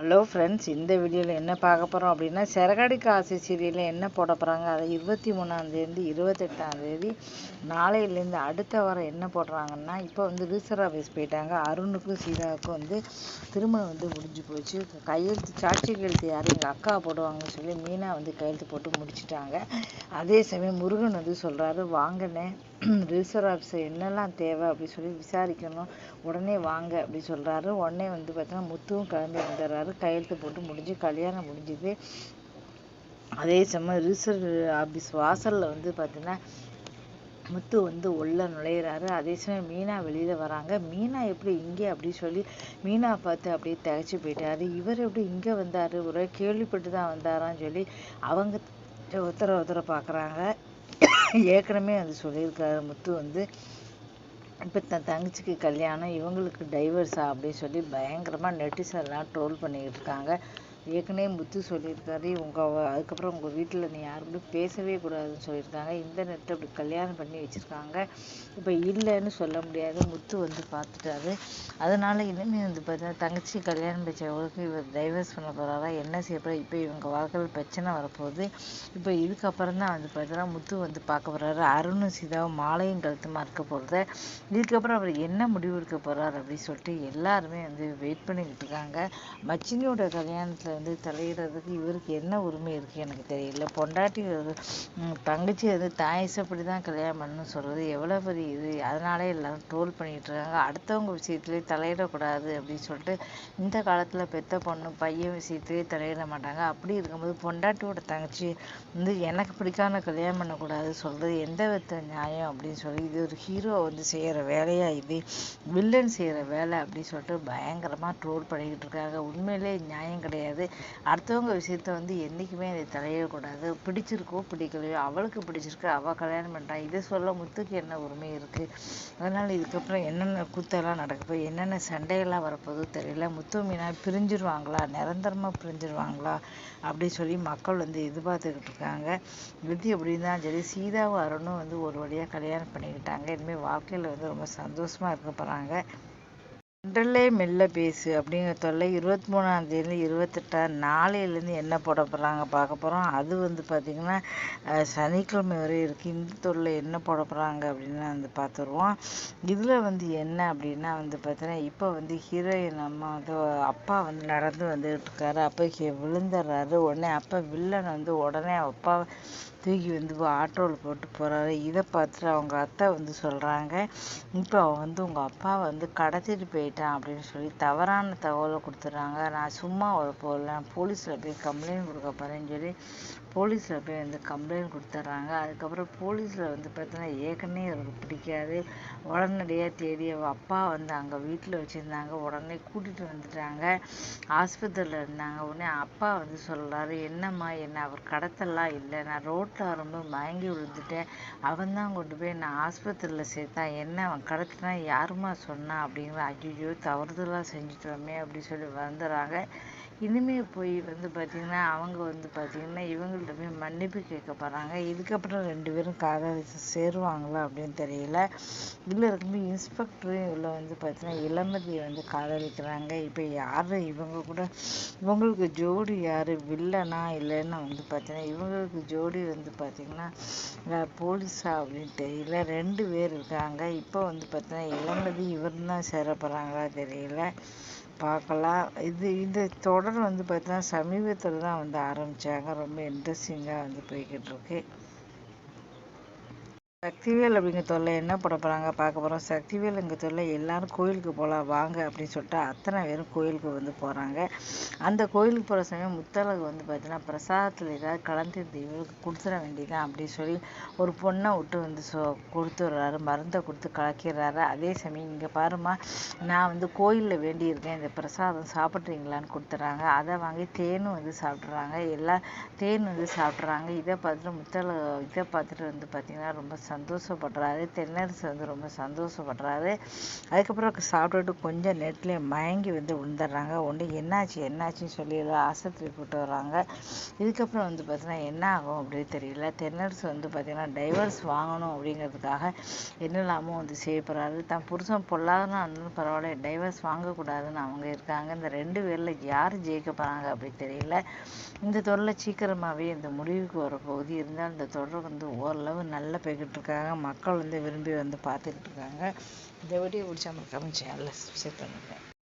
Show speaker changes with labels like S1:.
S1: Hello friends இந்த வீடியோவில் என்ன பார்க்க போகிறோம் அப்படின்னா சிறகடிக்க ஆசை சீரியலில் என்ன போட போகிறாங்க அதை இருபத்தி மூணாந்தேதி இருபத்தெட்டாந்தேதி நாளையிலேருந்து அடுத்த வாரம் என்ன போடுறாங்கன்னா இப்போ வந்து ரிசர்வ் ஆஃபீஸ் போயிட்டாங்க. அருணுக்கும் சீதாவுக்கும் வந்து திருமணம் வந்து முடிஞ்சு போச்சு. கையெழுத்து சாட்சி கையெழுத்து யாரும் எங்கள் அக்கா போடுவாங்கன்னு சொல்லி மீனா வந்து கையெழுத்து போட்டு முடிச்சிட்டாங்க. அதே சமயம் முருகன் வந்து சொல்கிறாரு வாங்கினேன் ரிஜிஸ்டர் ஆஃபீஸர் என்னெல்லாம் தேவை? அப்படின்னு சொல்லி விசாரிக்கணும். உடனே வாங்க அப்படி சொல்கிறாரு உடனே வந்து பார்த்தீங்கன்னா முத்துவும் கிளம்பி வந்துடுறாரு. கையெழுத்து போட்டு முடிஞ்சு கல்யாணம் முடிஞ்சுது. அதே சமயம் ரிஜிஸ்டர் ஆஃபீஸ் வாசலில் வந்து பார்த்தீங்கன்னா முத்து வந்து உள்ள நுழையிறாரு. அதே சமயம் மீனா வெளியில வராங்க. மீனா எப்படி இங்கே அப்படி சொல்லி மீனா பார்த்து அப்படியே தகைச்சு போயிட்டாரு. இவர் எப்படி இங்கே வந்தாரு? ஒரே கேள்விப்பட்டு தான் வந்தாரான்னு சொல்லி அவங்க ஒருத்தர ஒருத்தரை பார்க்குறாங்க ஏற்கனவே அது சொல்லியிருக்காரு முத்து வந்து. இப்போ தன் தங்கச்சிக்கு கல்யாணம் இவங்களுக்கு டைவர்ஸா அப்படின்னு சொல்லி பயங்கரமாக நெட்டிசன் எல்லாம் ட்ரோல் பண்ணிக்கிட்டு இருக்காங்க. ஏற்கனவே முத்து சொல்லியிருக்காரு உங்கள் அதுக்கப்புறம் உங்கள் வீட்டில் நீ யாருக்கிட்ட பேசவே கூடாதுன்னு சொல்லியிருக்காங்க. இந்த நெட்டை அப்படி கல்யாணம் பண்ணி வச்சுருக்காங்க. இப்போ இல்லைன்னு சொல்ல முடியாது. முத்து வந்து பார்த்துட்டாரு. அதனால் இனிமேல் வந்து பார்த்தீங்கன்னா தங்கச்சி கல்யாணம் வச்சவங்களுக்கு இவர் டைவர்ஸ் பண்ண போகிறாரா என்ன செய்ய போகிறா இப்போ இவங்க வாழ்க்கையில் பிரச்சனை வரப்போகுது. இப்போ இதுக்கப்புறம் தான் வந்து பார்த்தீங்கன்னா முத்து வந்து பார்க்க போகிறாரு அருணும் சீதாவும் மாலையும் கழுத்து இருக்க போகிறத இதுக்கப்புறம் அவர் என்ன முடிவு எடுக்க போகிறார் அப்படின்னு சொல்லிட்டு எல்லாருமே வந்து வெயிட் பண்ணிக்கிட்டு இருக்காங்க. மச்சினியோட கல்யாணத்தில் வந்து தலையிடுறதுக்கு இவருக்கு என்ன உரிமை இருக்குது எனக்கு தெரியல. பொண்டாட்டி தங்கச்சி வந்து தாயசப்படி தான் கல்யாணம் பண்ணணும்னு சொல்கிறது எவ்வளோ பெரிய இது. அதனாலே எல்லாரும் ட்ரோல் பண்ணிகிட்டு இருக்காங்க. அடுத்தவங்க விஷயத்துலேயே தலையிடக்கூடாது அப்படின்னு சொல்லிட்டு இந்த காலத்தில் பெத்த பொண்ணு பையன் விஷயத்துலேயே தலையிட மாட்டாங்க. அப்படி இருக்கும்போது பொண்டாட்டியோட தங்கச்சி வந்து எனக்கு பிடிக்காம கல்யாணம் பண்ணக்கூடாது சொல்கிறது எந்த வித நியாயம் அப்படின்னு சொல்லி இது ஒரு ஹீரோ வந்து செய்கிற வேலையாக இது? வில்லன் செய்கிற வேலை அப்படின்னு சொல்லிட்டு பயங்கரமாக ட்ரோல் பண்ணிக்கிட்டு இருக்காங்க. உண்மையிலே நியாயம் கிடையாது. அடுத்தவங்க விஷயத்த வந்து என்றைக்குமே அதை தலையிடக்கூடாது பிடிச்சிருக்கோ பிடிக்கலையோ அவளுக்கு பிடிச்சிருக்கு அவள் கல்யாணம் பண்ணுறான் இதை சொல்ல முத்துக்கு என்ன உரிமை இருக்குது அதனால் இதுக்கப்புறம் என்னென்ன கூத்தெல்லாம் நடக்குது என்னென்ன சண்டையெல்லாம் வரப்போதோ தெரியல. முத்து மீனா பிரிஞ்சிருவாங்களா? நிரந்தரமாக பிரிஞ்சிருவாங்களா? அப்படின்னு சொல்லி மக்கள் வந்து எதிர்பார்த்துக்கிட்டு இருக்காங்க. இது எப்படின்னா சரி சீதாவும் அருணும் வந்து ஒரு வழியாக கல்யாணம் பண்ணிக்கிட்டாங்க. இனிமேல் வாழ்க்கையில் வந்து ரொம்ப சந்தோஷமாக இருக்க போகிறாங்க ஒன்றலே மெல்ல பேசு அப்படிங்கிற தொல்லை இருபத்தி மூணாம் தேதி இருபத்தெட்டாம் நாளையிலேருந்து என்ன போட போகிறாங்க பார்க்க போகிறோம் அது வந்து பார்த்திங்கன்னா சனிக்கிழமை வரை இருக்குது இந்த தொல்லை என்ன போட போகிறாங்க அப்படின்னு வந்து பார்த்துருவோம் இதில் வந்து என்ன அப்படின்னா வந்து பார்த்தீங்கன்னா இப்போ வந்து ஹீரோயின் அம்மா வந்து அப்பா வந்து நடந்து வந்துட்டு இருக்காரு. அப்போ விழுந்துடுறாரு. உடனே அப்போ வில்லன் வந்து உடனே அப்பா தூக்கி வந்து ஆட்டோவில் போட்டு போகிறாரு இதை பார்த்துட்டு அவங்க அத்தை வந்து சொல்கிறாங்க இப்போ அவன் வந்து உங்கள் அப்பா வந்து கடத்திட்டு போயிட்டான் அப்படின்னு சொல்லி தவறான தகவலை கொடுத்துட்றாங்க. நான் சும்மா போகல போலீஸில் போய் கம்ப்ளைண்ட் கொடுக்க போகிறேன்னு சொல்லி போலீஸில் போய் வந்து கம்ப்ளைண்ட் கொடுத்துட்றாங்க. அதுக்கப்புறம் போலீஸில் வந்து பார்த்தோன்னா ஏற்கனவே அவருக்கு பிடிக்காது. உடனடியாக தேடி அப்பா வந்து அங்கே வீட்டில் வச்சுருந்தாங்க. உடனே கூட்டிகிட்டு வந்துட்டாங்க. ஆஸ்பத்திரியில் இருந்தாங்க. உடனே அப்பா வந்து சொல்கிறாரு என்னம்மா என்ன அவர் கடத்தலாம் இல்லை? நான் ரோட் ரோட்டில் ரொம்ப மயங்கி விழுந்துட்டேன். அவன் தான் கொண்டு போய் நான் ஆஸ்பத்திரியில் சேர்த்தான் என்ன அவன் கடத்தினா யாருமா சொன்னா அப்படிங்கிற ஐயோ தவறுதலாக செஞ்சுட்டோமே அப்படி சொல்லி வந்துடுறாங்க. இனிமே போய் வந்து பார்த்திங்கன்னா அவங்க வந்து பார்த்திங்கன்னா இவங்கள்ட்ட போய் மன்னிப்பு கேட்க போகிறாங்க இதுக்கப்புறம் ரெண்டு பேரும் காதலிச்சு சேருவாங்களா அப்படின்னு தெரியல. இதில் இருக்கும்போது இன்ஸ்பெக்டரும் இதில் வந்து பார்த்திங்கன்னா இளமதியை வந்து காதலிக்கிறாங்க இப்போ யார்? இவங்க கூட இவங்களுக்கு ஜோடி யார்? வில்லனா இல்லைன்னா வந்து பார்த்திங்கன்னா இவங்களுக்கு ஜோடி வந்து பார்த்திங்கன்னா போலீஸா அப்படின்னு தெரியல. ரெண்டு பேர் இருக்காங்க. இப்போ வந்து பார்த்திங்கன்னா இளமதி இவர் தான் சேர போகிறாங்களா தெரியல. பார்க்கலாம். இது இந்த தொடர் வந்து பார்த்தீங்கன்னா சமீபத்தில் தான் வந்து ஆரம்பித்தாங்க ரொம்ப இன்ட்ரெஸ்டிங்காக வந்து போய்கிட்டு இருக்கு. சக்திவேல் அப்படிங்கிற தொல்லை என்ன பண்ண போகிறாங்க பார்க்க போகிறோம் சக்திவேலுங்க தொல்லை எல்லாரும் கோயிலுக்கு போகலாம் வாங்க அப்படின்னு சொல்லிட்டு அத்தனை பேரும் கோயிலுக்கு வந்து போகிறாங்க அந்த கோயிலுக்கு போகிற சமயம் முத்தழகு வந்து பார்த்தீங்கன்னா பிரசாதத்தில் ஏதாவது கலந்து இவருக்கு கொடுத்துட வேண்டியதான் அப்படின்னு சொல்லி ஒரு பொண்ணை விட்டு வந்து சொ கொடுத்துட்றாரு மருந்தை கொடுத்து கலக்கிறாரு அதே சமயம் இங்கே பாருமா நான் வந்து கோயிலில் வேண்டியிருக்கேன். இந்த பிரசாதம் சாப்பிட்றீங்களான்னு கொடுத்துட்றாங்க. அதை வாங்கி தேனும் வந்து சாப்பிட்றாங்க. எல்லாம் தேன் வந்து சாப்பிட்றாங்க. இதை பார்த்துட்டு முத்தழகு இதை பார்த்துட்டு வந்து பார்த்திங்கன்னா ரொம்ப சந்தோஷப்படுறாரு. தென்னரசு வந்து ரொம்ப சந்தோஷப்படுறாரு. அதுக்கப்புறம் சாப்பிட்டுட்டு கொஞ்சம் நெட்லேயே மயங்கி வந்து விழுந்துடுறாங்க. ஒன்று என்னாச்சு என்னாச்சுன்னு சொல்லி எல்லாம் ஆஸ்பத்திரி கூட்டு வர்றாங்க. இதுக்கப்புறம் வந்து பார்த்தீங்கன்னா என்ன ஆகும் அப்படின்னு தெரியல. தென்னரசு வந்து பார்த்தீங்கன்னா டைவர்ஸ் வாங்கணும் அப்படிங்கிறதுக்காக என்னெல்லாமோ வந்து செய்யப்படுறாரு தான் புருஷன் பொல்லாதனா இருந்தாலும் பரவாயில்ல டைவர்ஸ் வாங்கக்கூடாதுன்னு அவங்க இருக்காங்க. இந்த ரெண்டு பேரில் யார் ஜெயிக்க போகிறாங்க அப்படி தெரியல. இந்த தொடரில் சீக்கிரமாகவே இந்த முடிவுக்கு வர பகுதி. இருந்தால் இந்த தொடர் வந்து ஓரளவு நல்லா போய்கிட்டு இருக்காங்க மக்கள் வந்து விரும்பி வந்து பார்த்துக்கிட்டு இருக்காங்க இந்த வீடியோ பிடிச்சா மறக்காம சேனலை சப்ஸ்கிரைப் பண்ணுங்கள்